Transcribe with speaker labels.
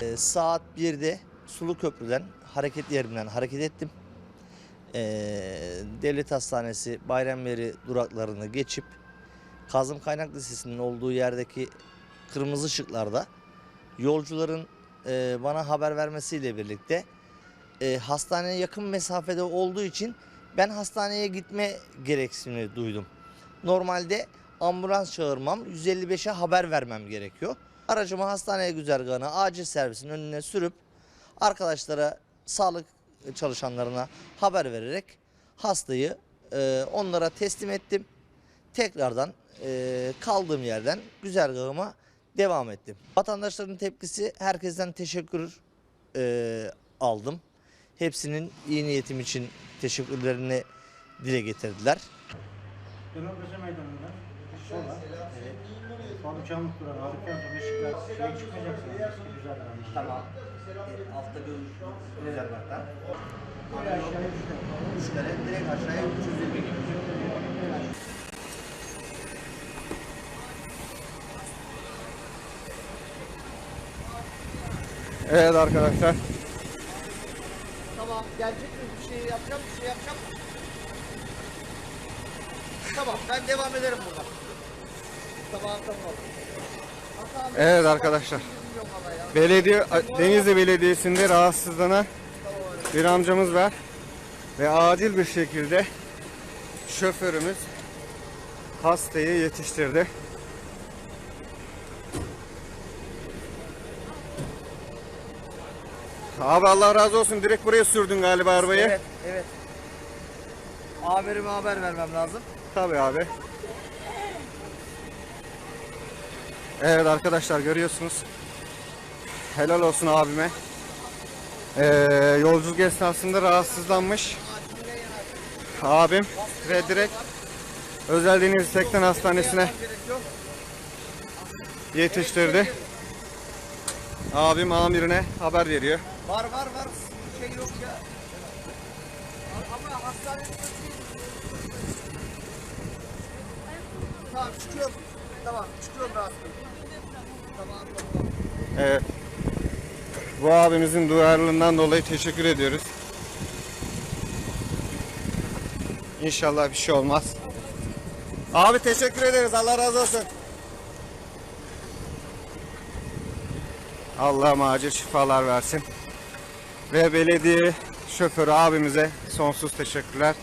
Speaker 1: Ee, saat 1'de Sulu Köprü'den hareket yerimden hareket ettim. Ee, Devlet Hastanesi Bayramyeri duraklarını geçip Kazım Kaynak Lisesi'nin olduğu yerdeki kırmızı ışıklarda yolcuların e, bana haber vermesiyle birlikte e, hastaneye yakın mesafede olduğu için ben hastaneye gitme gereksinimi duydum. Normalde ambulans çağırmam, 155'e haber vermem gerekiyor. Aracımı hastaneye güzergahına, acil servisin önüne sürüp arkadaşlara, sağlık çalışanlarına haber vererek hastayı e, onlara teslim ettim. Tekrardan e, kaldığım yerden güzergahıma devam ettim. Vatandaşların tepkisi herkesten teşekkür e, aldım. Hepsinin iyi niyetim için teşekkürlerini dile getirdiler.
Speaker 2: Demokrasi Meydanı'nda sola, evet. Durağı aldıktan sonra ışıklar şeye çıkmayacaksınız eski güzel aramızda.
Speaker 1: Tamam. Altta güzergahtan.
Speaker 2: Böyle aşağıya düştü.
Speaker 1: Üçlere direkt aşağıya 320 gibi.
Speaker 3: Evet arkadaşlar.
Speaker 1: Tamam gelecek mi? Bir şey yapacağım, bir şey yapacağım. Tamam ben devam ederim buradan.
Speaker 3: Evet arkadaşlar. Belediye Denizli Belediyesi'nde rahatsızlanan bir amcamız var. Ve acil bir şekilde şoförümüz hastayı yetiştirdi. Abi Allah razı olsun. Direkt buraya sürdün galiba arabayı.
Speaker 1: Evet, evet. Amirime haber vermem lazım.
Speaker 3: Tabii abi. Evet arkadaşlar görüyorsunuz. Helal olsun abime. Ee, yolculuk esnasında rahatsızlanmış. Abim ve direkt Özel Deniz Sekten Hastanesi'ne yetiştirdi. Abim amirine haber veriyor.
Speaker 1: Var var var. Şey yok ya. Ama hastane Tamam çıkıyorum. Tamam çıkıyorum rahatsız. Tamam tamam.
Speaker 3: Evet. Bu abimizin duyarlılığından dolayı teşekkür ediyoruz. İnşallah bir şey olmaz. Abi teşekkür ederiz. Allah razı olsun. Allah'ım acil şifalar versin. Ve belediye şoförü abimize sonsuz teşekkürler.